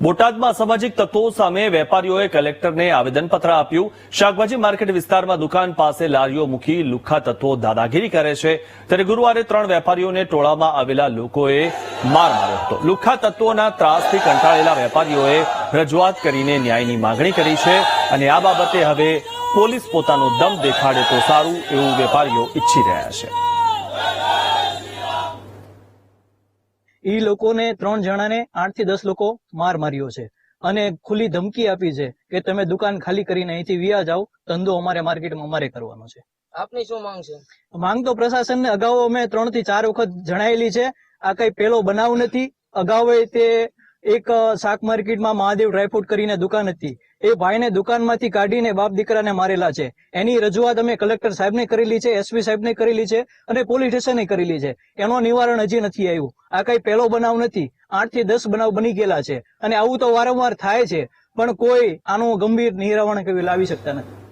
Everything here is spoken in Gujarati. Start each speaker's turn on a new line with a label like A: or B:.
A: બોટાદમાં અસામાજિક તત્વો સામે વેપારીઓએ કલેક્ટરને આવેદનપત્ર આપ્યું. શાકભાજી માર્કેટ વિસ્તારમાં દુકાન પાસે લારીઓ મૂકી લુખ્ખા તત્વો દાદાગીરી કરે છે. ત્યારે ગુરુવારે ત્રણ વેપારીઓને ટોળામાં આવેલા લોકોએ માર માર્યો હતો. લુખ્ખા તત્વોના ત્રાસથી કંટાળેલા વેપારીઓએ રજૂઆત કરીને ન્યાયની માંગણી કરી છે અને આ બાબતે હવે પોલીસ પોતાનો દમ દેખાડે તો સારું એવું વેપારીઓ ઈચ્છી રહ્યા છે.
B: ઈ લોકોને ત્રણ જણાને આઠથી દસ લોકો માર માર્યો છે. અને ખુલ્લી ધમકી આપી છે કે તમે દુકાન ખાલી કરીને અહીંથી વિયા જાઓ ધંધો અમારે માર્કેટમાં અમારે કરવાનો છે.
C: આપની શું માંગ છે?
B: માંગ તો પ્રશાસનને અગાઉ અમે ત્રણથી ચાર વખત જણાયેલી છે આ કઈ પેલો બનાવ નથી. અગાઉ તે એક શાક માર્કેટમાં મહાદેવ ડ્રાયફ્રૂટ કરીને દુકાન હતી. એ ભાઈને દુકાનમાંથી કાઢીને બાપ દીકરાને મારેલા છે. એની રજૂઆત અમે કલેક્ટર સાહેબને કરેલી છે, એસપી સાહેબને કરેલી છે અને પોલીસ સ્ટેશને કરેલી છે. એનો નિવારણ હજી નથી આવ્યું. આ કઈ પહેલો બનાવ નથી. આઠથી દસ બનાવ બની ગયેલા છે. અને આવું તો વારંવાર થાય છે. પણ કોઈ આનું ગંભીર નિરાવરણ લાવી શકતા નથી.